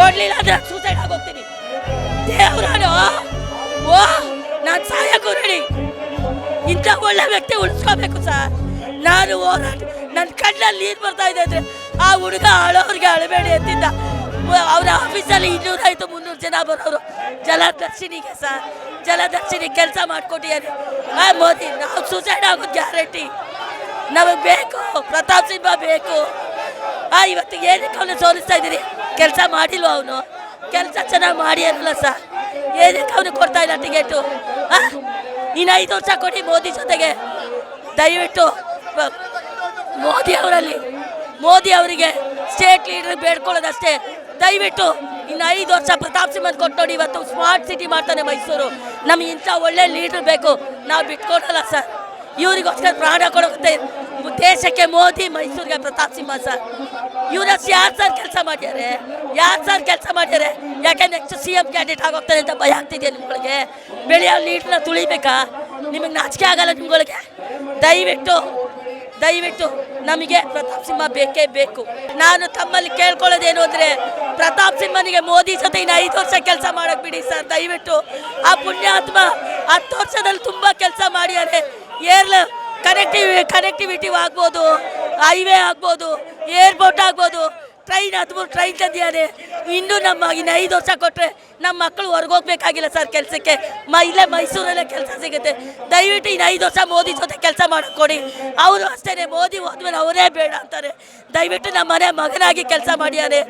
ಕೊಡ್ಲಿಲ್ಲ ಅಂದ್ರೆ ಸೂಸೈಡ್ ಆಗೋಗ್ತೀನಿ ದೇವ್ರಾನು ಓ ನಾನು ಸಾಯಕ್ಕೂ ರೆಡಿ ಇಂಥ ಒಳ್ಳೆ ವ್ಯಕ್ತಿ ಉಳಿಸ್ಕೋಬೇಕು ಸರ್. ನಾನು ಹೋರಾಟ ನನ್ನ ಕಣ್ಣಲ್ಲಿ ನೀರು ಬರ್ತಾ ಇದೆ ಅಂದ್ರೆ ಆ ಹುಡುಗ ಅಳೋರ್ಗೆ ಅಳಬೇಡಿ ಅಂತಿದ್ದ. ಅವರ ಆಫೀಸಲ್ಲಿ ಇನ್ನೂರಾಯ್ತು ಮುನ್ನೂರು ಜನ ಬರೋರು. ಜಲದರ್ಶಿನಿಗೆ ಸರ್. ಜಲದರ್ಶಿನಿ ಕೆಲಸ ಮಾಡ್ಕೊಟ್ಟಿದ್ದಾರೆ ಆ ಮೋದಿ, ನಾವು ಸೂಸೈಡ್ ಆಗೋದು ಗ್ಯಾರಂಟಿ ನಮಗೆ ಬೇಕು, ಪ್ರತಾಪ್ ಸಿಂಹ ಬೇಕು. ಆ ಇವತ್ತು ಏನಕ್ಕೆ ಅವನು ಸೋಲಿಸ್ತಾ ಇದ್ದೀರಿ? ಕೆಲಸ ಮಾಡಿಲ್ವ ಅವನು? ಕೆಲಸ ಚೆನ್ನಾಗಿ ಮಾಡಿ ಅನ್ನಲ್ಲ ಸರ್. ಏನಕ್ಕೆ ಅವನು ಕೊಡ್ತಾ ಇಲ್ಲ ಟಿಕೆಟು? ಇನ್ನು ಐದು ವರ್ಷ ಕೊಡಿ ಮೋದಿ ಜೊತೆಗೆ. ದಯವಿಟ್ಟು ಮೋದಿ ಅವರಲ್ಲಿ, ಮೋದಿ ಅವರಿಗೆ ಸ್ಟೇಟ್ ಲೀಡರ್ ಬೇಡ್ಕೊಳ್ಳೋದಷ್ಟೇ. ದಯವಿಟ್ಟು ಇನ್ನು ಐದು ವರ್ಷ ಪ್ರತಾಪ್ ಸಿಂಹನ್ ಕೊಟ್ಟು ನೋಡಿ ಇವತ್ತು ಸ್ಮಾರ್ಟ್ ಸಿಟಿ ಮಾಡ್ತಾನೆ ಮೈಸೂರು. ನಮಗೆ ಇಂಥ ಒಳ್ಳೆ ಲೀಡರ್ ಬೇಕು. ನಾವು ಬಿಟ್ಕೊಡಲ್ಲ ಸರ್. ಇವರಿಗೋಸ್ಕರ ಪ್ರಾಣ ಕೊಡುತ್ತೆ. ದೇಶಕ್ಕೆ ಮೋದಿ, ಮೈಸೂರಿಗೆ ಪ್ರತಾಪ್ ಸಿಂಹ ಸರ್. ಇವರಷ್ಟು ಯಾರು ಸರ್ ಕೆಲಸ ಮಾಡ್ಯಾರೆ? ಯಾರು ಸರ್ ಕೆಲಸ ಮಾಡ್ಯಾರೆ? ಯಾಕೆ ನೆಕ್ಸ್ಟ್ ಸಿ ಎಂ ಕ್ಯಾಂಡಿಡೇಟ್ ಆಗೋಗ್ತಾರೆ ಅಂತ ಭಯ ಆಗ್ತಿದೆ ನಿಮ್ಗಳಿಗೆ? ಬೆಳೆಯೋ ನೀಟ್ನ ತುಳಿಬೇಕಾ? ನಿಮಗೆ ನಾಚಿಕೆ ಆಗಲ್ಲ ನಿಮ್ಗಳಿಗೆ? ದಯವಿಟ್ಟು ದಯವಿಟ್ಟು ನಮಗೆ ಪ್ರತಾಪ್ ಸಿಂಹ ಬೇಕೇ ಬೇಕು. ನಾನು ತಮ್ಮಲ್ಲಿ ಕೇಳ್ಕೊಳ್ಳೋದೇನು ಅಂದರೆ, ಪ್ರತಾಪ್ ಸಿಂಹನಿಗೆ ಮೋದಿ ಜೊತೆ ಇನ್ನು ಐದು ವರ್ಷ ಕೆಲಸ ಮಾಡೋಕ್ಕೆ ಬಿಡಿ ಸರ್. ದಯವಿಟ್ಟು ಆ ಪುಣ್ಯಾತ್ಮ ಹತ್ತು ವರ್ಷದಲ್ಲಿ ತುಂಬ ಕೆಲಸ ಮಾಡ್ಯಾರೆ. ಏರ್ಲ ಕನೆಕ್ಟಿವಿ ಕನೆಕ್ಟಿವಿಟಿ ಆಗ್ಬೋದು ಹೈವೇ ಆಗ್ಬೋದು ಏರ್ಪೋರ್ಟ್ ಆಗ್ಬೋದು. ಟ್ರೈನ್ ಹದಿಮೂರು ಟ್ರೈನ್ ತಂದಿದ್ದಾರೆ ಇನ್ನೂ ನಮ್ಮ ಇನ್ನು ಐದು ವರ್ಷ ಕೊಟ್ಟರೆ ನಮ್ಮ ಮಕ್ಕಳು ಹೊರ್ಗೋಗ್ಬೇಕಾಗಿಲ್ಲ ಸರ್ ಕೆಲಸಕ್ಕೆ. ಮ ಇಲ್ಲೇ ಮೈಸೂರಲ್ಲೇ ಕೆಲಸ ಸಿಗುತ್ತೆ. ದಯವಿಟ್ಟು ಇನ್ನು ಐದು ವರ್ಷ ಮೋದಿ ಜೊತೆ ಕೆಲಸ ಮಾಡಿಕೊಡಿ ಕೊಡಿ. ಅವರು ಅಷ್ಟೇ ಮೋದಿ ಹೋದ್ಮೇಲೆ ಅವರೇ ಬೇಡ ಅಂತಾರೆ. ದಯವಿಟ್ಟು ನಮ್ಮ ಮನೆ ಮಗನಾಗಿ ಕೆಲಸ ಮಾಡಿದ್ದಾರೆ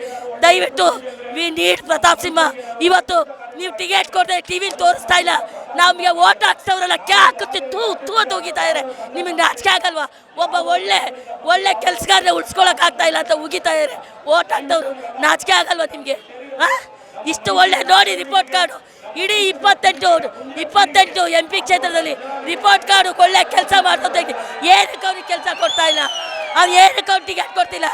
ದಯವಿಟ್ಟು ವಿ ನೀಡ್ ಪ್ರತಾಪ್ ಸಿಂಹ, ಇವತ್ತು ನೀವು ಟಿಕೆಟ್ ಕೊಟ್ಟರೆ ಟಿ ವಿಲಿ ತೋರಿಸ್ತಾ ಇಲ್ಲ. ನಮಗೆ ಓಟ್ ಹಾಕ್ಸೋರೆಲ್ಲ ಕ್ಯಾ ಹಾಕುತ್ತೆ ತೂ ತೂ ನಿಮಗೆ ನಾಚಿಕೆ ಆಗಲ್ವಾ? ಒಬ್ಬ ಒಳ್ಳೆ ಒಳ್ಳೆ ಕೆಲಸಗಾರನ ಉಳಿಸ್ಕೊಳಕ್ ಆಗ್ತಾ ಇಲ್ಲ ಅಂತ ಉಗಿತಾ ಇದ್ದಾರೆ ಓಟ್ ಹಾಕ್ದವ್ರು ನಾಚಿಕೆ ಆಗಲ್ವಾ ನಿಮಗೆ? ಇಷ್ಟು ಒಳ್ಳೆ ನೋಡಿ ರಿಪೋರ್ಟ್ ಕಾರ್ಡು ಇಡೀ ಇಪ್ಪತ್ತೆಂಟು ಇಪ್ಪತ್ತೆಂಟು ಎಂ ಪಿ ಕ್ಷೇತ್ರದಲ್ಲಿ ರಿಪೋರ್ಟ್ ಕಾರ್ಡು ಒಳ್ಳೆ ಕೆಲಸ ಮಾಡ್ಕೊತ ಏನಕ್ಕೆ ಅವ್ರಿಗೆ ಕೆಲಸ ಕೊಡ್ತಾ ಇಲ್ಲ? ಅವ್ರು ಏನಕ್ಕೆ ಅವ್ರು ಟಿಕೆಟ್ ಕೊಡ್ತಿಲ್ಲ?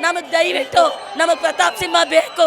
ನಮಗೆ ದಯವಿಟ್ಟು ನಮಗೆ ಪ್ರತಾಪ್ ಸಿಂಹ ಬೇಕು.